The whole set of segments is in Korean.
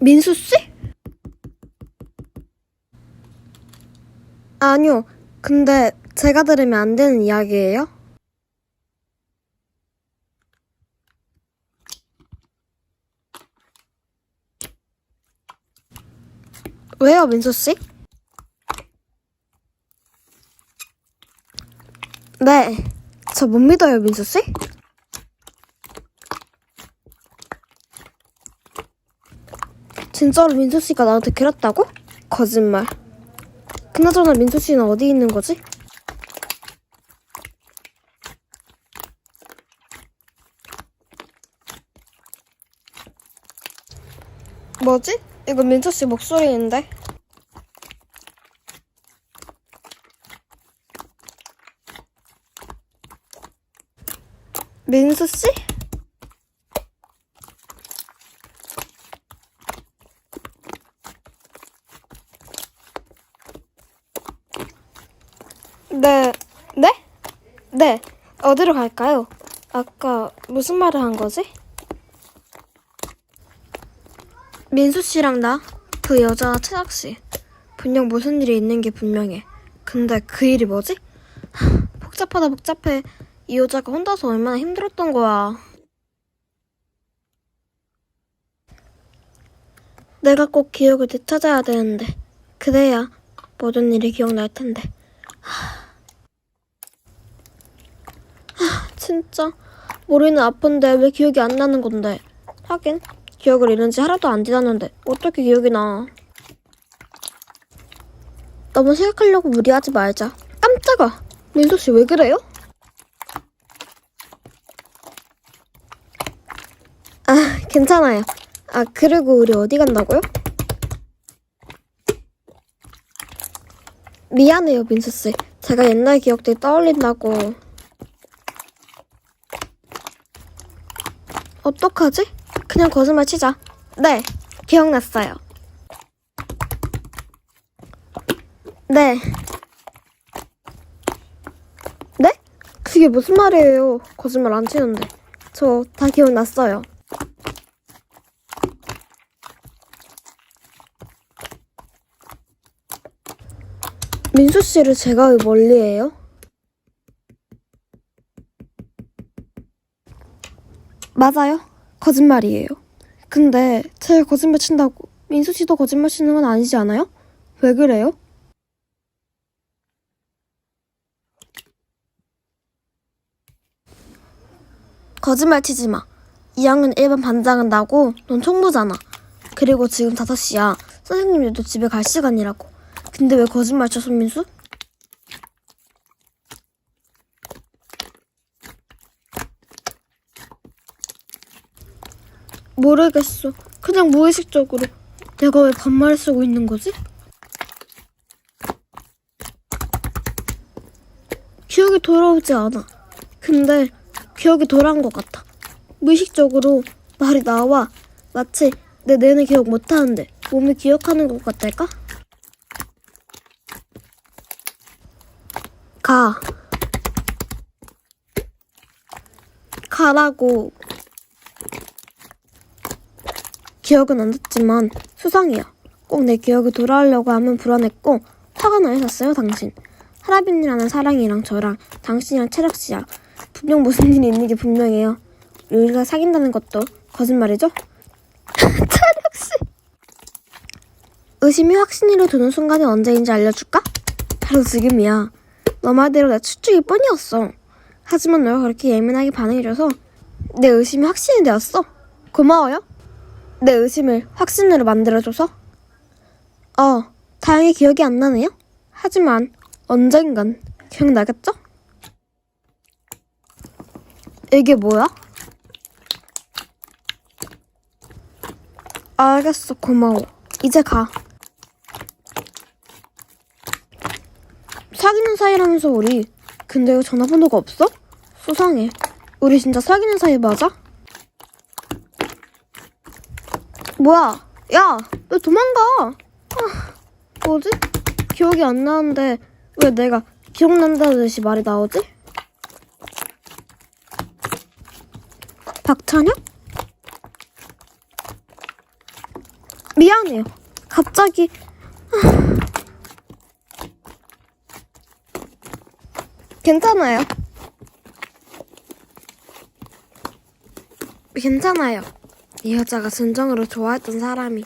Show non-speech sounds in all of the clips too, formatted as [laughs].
민수 씨? 아니요. 근데 제가 들으면 안 되는 이야기예요? 왜요, 민수 씨? 네. 저 못 믿어요, 민수 씨? 진짜로 민수 씨가 나한테 그랬다고? 거짓말. 그나저나 민수 씨는 어디 있는 거지? 뭐지? 이거 민수 씨 목소리인데. 민수 씨? 네, 네? 네, 어디로 갈까요? 아까 무슨 말을 한 거지? 민수 씨랑 나, 그 여자 최악 씨. 분명 무슨 일이 있는 게 분명해. 근데 그 일이 뭐지? 하, [sighs] 복잡하다 복잡해. 이 여자가 혼자서 얼마나 힘들었던 거야. 내가 꼭 기억을 되찾아야 되는데, 그래야 모든 일이 기억날 텐데. [sighs] 진짜? 머리는 아픈데 왜 기억이 안 나는 건데? 하긴 기억을 잃은 지 하나도 안 지났는데 어떻게 기억이 나? 너무 생각하려고 무리하지 말자. 깜짝아! 민수 씨왜 그래요? 아 괜찮아요. 아 그리고 우리 어디 간다고요? 미안해요 민수 씨. 제가 옛날 기억들 떠올린다고 어떡하지? 그냥 거짓말 치자. 네, 기억났어요. 네. 네? 그게 무슨 말이에요? 거짓말 안 치는데. 저 다 기억났어요. 민수 씨를 제가 왜 멀리해요? 맞아요. 거짓말이에요. 근데 제가 거짓말 친다고 민수 씨도 거짓말 치는 건 아니지 않아요? 왜 그래요? 거짓말 치지 마. 2학년 1반 반장은 나고 넌 총무잖아. 그리고 지금 5시야. 선생님들도 집에 갈 시간이라고. 근데 왜 거짓말 쳐, 손민수? 모르겠어. 그냥 무의식적으로 내가 왜 반말을 쓰고 있는 거지? 기억이 돌아오지 않아. 근데 기억이 돌아온 것 같아. 무의식적으로 말이 나와. 마치 내 뇌는 기억 못하는데 몸이 기억하는 것 같달까? 가. 가라고. 기억은 안 났지만 수상이야. 꼭내 기억이 돌아오려고 하면 불안했고 화가 나요 샀어요 당신. 하라빈이라는 사랑이랑 저랑 당신이랑 체력 씨야. 분명 무슨 일이 있는 게 분명해요. 우리가 사귄다는 것도 거짓말이죠? [laughs] 체력 씨. 의심이 확신으로 드는 순간이 언제인지 알려줄까? 바로 지금이야. 너 말대로 내 추측일 뿐이었어. 하지만 너가 그렇게 예민하게 반응해줘서 내 의심이 확신이 되었어. 고마워요. 내 의심을 확신으로 만들어줘서? 어, 다행히 기억이 안 나네요. 하지만 언젠간 기억나겠죠? 이게 뭐야? 알겠어, 고마워. 이제 가. 사귀는 사이라면서 우리. 근데 왜 전화번호가 없어? 수상해. 우리 진짜 사귀는 사이 맞아? 뭐야? 야, 왜 도망가? 아, 뭐지? 기억이 안 나는데 왜 내가 기억난다듯이 말이 나오지? 박찬혁? 미안해요. 갑자기 괜찮아요. 괜찮아요. 이 여자가 진정으로 좋아했던 사람이.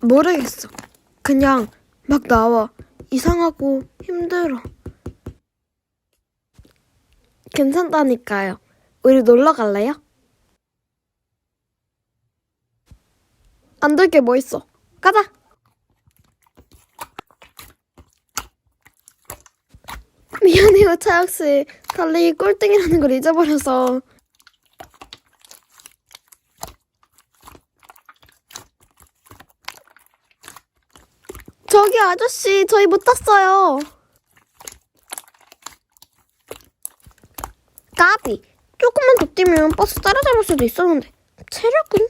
모르겠어. 그냥 막 나와. 이상하고 힘들어. 괜찮다니까요. 우리 놀러 갈래요? 안 될 게 뭐 있어. 가자. 미안해요, 차혁씨. 달리기 꼴등이라는 걸 잊어버려서. 저기 아저씨, 저희 못 탔어요. 까비. 조금만 더 뛰면 버스 따라잡을 수도 있었는데. 체력은?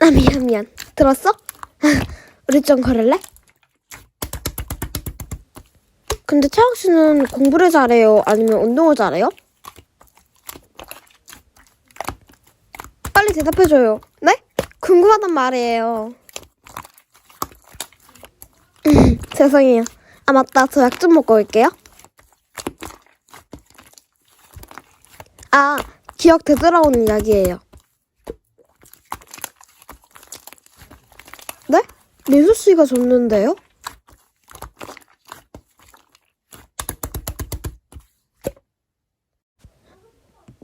아, 미안, 미안. 들었어? [laughs] 우리 좀 걸을래? 근데 차영 씨는 공부를 잘해요? 아니면 운동을 잘해요? 빨리 대답해줘요. 네? 궁금하단 말이에요. [laughs] 죄송해요. 아, 맞다. 저 약 좀 먹고 올게요. 아, 기억 되돌아오는 약이에요. 네? 민수 씨가 줬는데요?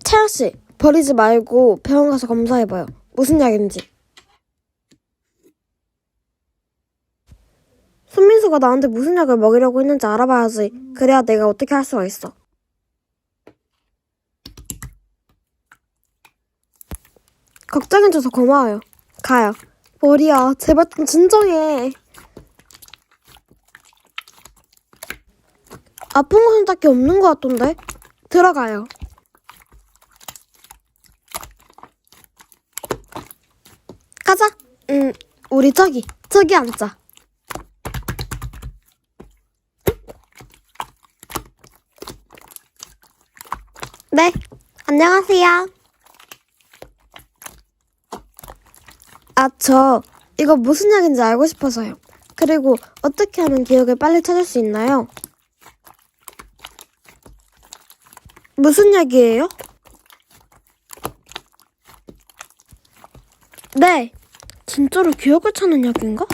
차영 씨, 버리지 말고 병원 가서 검사해봐요. 무슨 약인지. 손민수가 나한테 무슨 약을 먹이려고 했는지 알아봐야지. 그래야 내가 어떻게 할 수가 있어. 걱정해줘서 고마워요. 가요. 머리야, 제발 좀 진정해. 아픈 곳은 딱히 없는 것 같던데? 들어가요. 가자. 응, 우리 저기, 저기 앉자. 네, 안녕하세요. 아, 저 이거 무슨 약인지 알고 싶어서요. 그리고 어떻게 하면 기억을 빨리 찾을 수 있나요? 무슨 약이에요? 네. 진짜로 기억을 찾는 약인가?